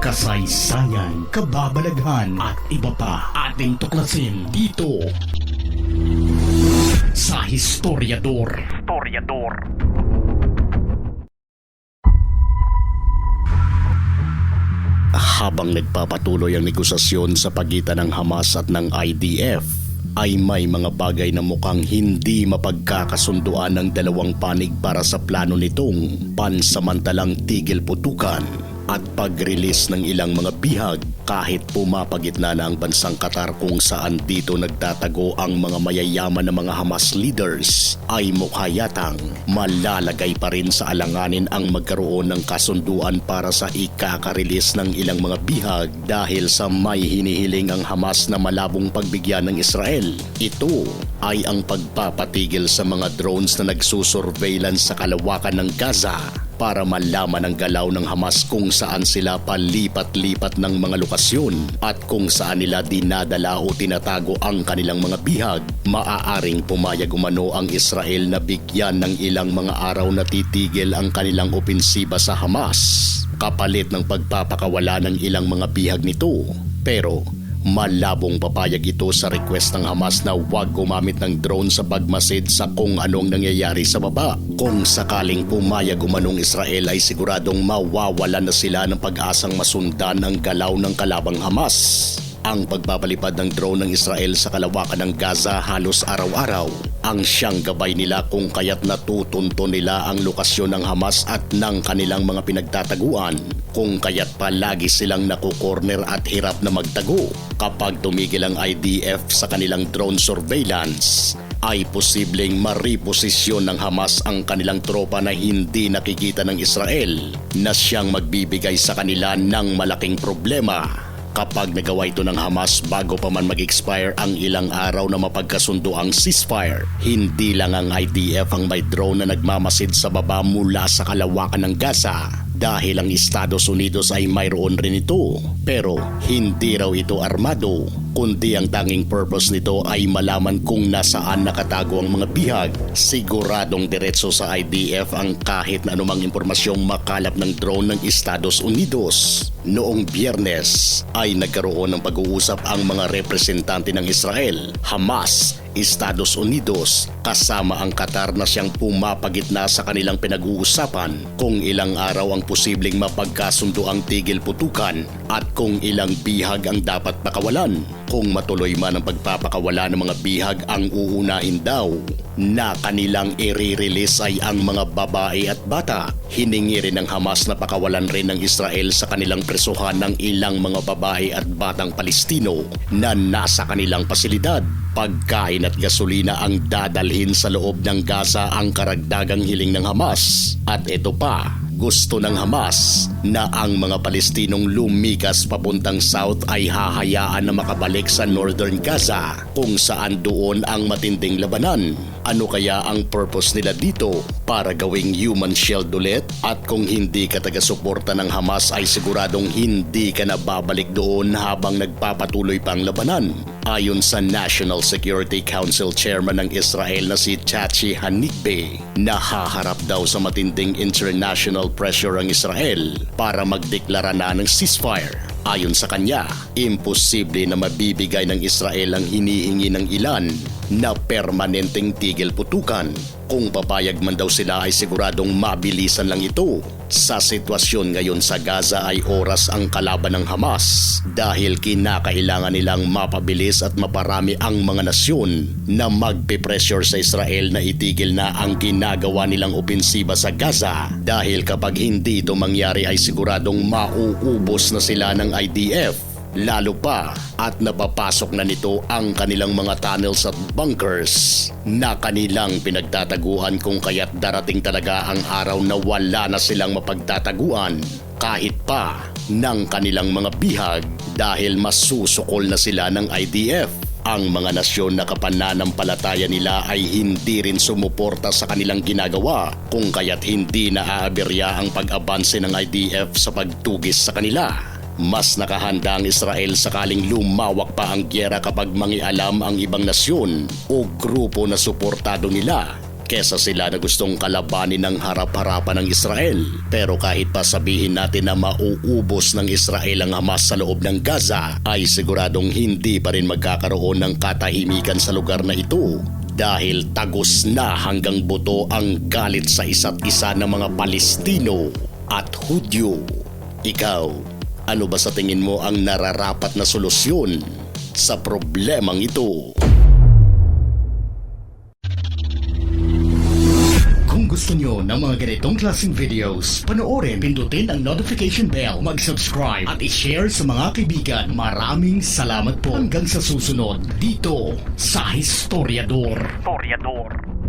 kasaysayan, kababalaghan at iba pa ating tuklasin dito sa Historiador. Historiador. Habang nagpapatuloy ang negosasyon sa pagitan ng Hamas at ng IDF, ay may mga bagay na mukhang hindi mapagkakasunduan ng dalawang panig para sa plano nitong pansamantalang tigil putukan at pag-release ng ilang mga bihag kahit pumapagitna na ang bansang Qatar kung saan dito nagtatago ang mga mayayaman na mga Hamas leaders ay mukha yatang malalagay pa rin sa alanganin ang magkaroon ng kasunduan para sa ikaka-release ng ilang mga bihag dahil sa may hinihiling ang Hamas na malabong pagbigyan ng Israel. Ito ay ang pagpapatigil sa mga drones na nagsusurveillance sa kalawakan ng Gaza para malaman ang galaw ng Hamas kung saan sila palipat-lipat ng mga lokasyon at kung saan nila dinadala o tinatago ang kanilang mga bihag, maaaring pumayag umano ang Israel na bigyan ng ilang mga araw na titigil ang kanilang opensiba sa Hamas kapalit ng pagpapakawala ng ilang mga bihag nito. Pero Malabong papayag ito sa request ng Hamas na huwag gumamit ng drone sa pagmasid sa kung anong nangyayari sa baba. Kung sakaling pumayag umanong Israel ay siguradong mawawala na sila ng pag-asang masundan ang galaw ng kalabang Hamas. Ang pagpapalipad ng drone ng Israel sa kalawakan ng Gaza halos araw-araw ang siyang gabay nila kung kaya't natutunto nila ang lokasyon ng Hamas at ng kanilang mga pinagtataguan. Kung kaya't palagi silang nakukorner at hirap na magtago kapag tumigil ang IDF sa kanilang drone surveillance ay posibleng mariposisyon ng Hamas ang kanilang tropa na hindi nakikita ng Israel na siyang magbibigay sa kanila ng malaking problema kapag nagawa ito ng Hamas bago pa man mag-expire ang ilang araw na mapagkasundo ang ceasefire. Hindi lang ang IDF ang may drone na nagmamasid sa baba mula sa kalawakan ng Gaza dahil ang Estados Unidos ay mayroon rin ito. Pero hindi raw ito armado, kundi ang tanging purpose nito ay malaman kung nasaan nakatago ang mga bihag. Siguradong diretso sa IDF ang kahit na anumang impormasyong makalap ng drone ng Estados Unidos. Noong biyernes ay nagkaroon ng pag-uusap ang mga representante ng Israel, Hamas, Estados Unidos kasama ang Qatar na siyang pumapagitna sa kanilang pinag-uusapan kung ilang araw ang posibleng mapagkasundo ang tigil putukan at kung ilang bihag ang dapat pakawalan. Kung matuloy man ang pagpapakawala ng mga bihag ang uunain daw na kanilang i-release ay ang mga babae at bata. Hiningi rin ng Hamas na pakawalan rin ng Israel sa kanilang presuhan ng ilang mga babae at batang Palestino na nasa kanilang pasilidad. Pagkain at gasolina ang dadalhin sa loob ng Gaza ang karagdagang hiling ng Hamas. At ito pa, gusto ng Hamas na ang mga Palestinong lumikas papuntang south ay hahayaan na makabalik sa northern Gaza kung saan doon ang matinding labanan. Ano kaya ang purpose nila dito? Para gawing human shield ulit? At kung hindi ka taga-suporta ng Hamas ay siguradong hindi ka na babalik doon habang nagpapatuloy pa ang labanan. Ayon sa National Security Council Chairman ng Israel na si Chachi Hanigbe, nahaharap daw sa matinding international pressure ang Israel para magdeklara na ng ceasefire. Ayon sa kanya, imposible na mabibigay ng Israel ang hinihingi ng ilan na permanenteng tigil putukan. Kung papayag man daw sila ay siguradong mabilisan lang ito. Sa sitwasyon ngayon sa Gaza ay oras ang kalaban ng Hamas dahil kinakailangan nilang mapabilis at maparami ang mga nasyon na magpe-pressure sa Israel na itigil na ang ginagawa nilang opensiba sa Gaza dahil kapag hindi ito mangyari ay siguradong mauubos na sila ng IDF Lalo pa at napapasok na nito ang kanilang mga tunnels at bunkers na kanilang pinagtataguan kung kaya't darating talaga ang araw na wala na silang mapagtataguan kahit pa ng kanilang mga bihag dahil masusukol na sila ng IDF. Ang mga nasyon na kapananampalataya nila ay hindi rin sumuporta sa kanilang ginagawa kung kaya't hindi naaaberya ang pag-abanse ng IDF sa pagtugis sa kanila. Mas nakahanda ang Israel sakaling lumawak pa ang gyera kapag mangialam ang ibang nasyon o grupo na suportado nila kesa sila na gustong kalabanin ng harap-harapan ng Israel. Pero kahit pa sabihin natin na mauubos ng Israel ang Hamas sa loob ng Gaza, ay siguradong hindi pa rin magkakaroon ng katahimikan sa lugar na ito dahil tagos na hanggang buto ang galit sa isa't isa ng mga Palestino at Hudyo. Ikaw, ano ba sa tingin mo ang nararapat na solusyon sa problemang ito? Kung gusto nyo ng mga ganitong klaseng videos, panoorin, pindutin ang notification bell, mag-subscribe at i-share sa mga kaibigan. Maraming salamat po hanggang sa susunod dito sa Historiador. Historiador.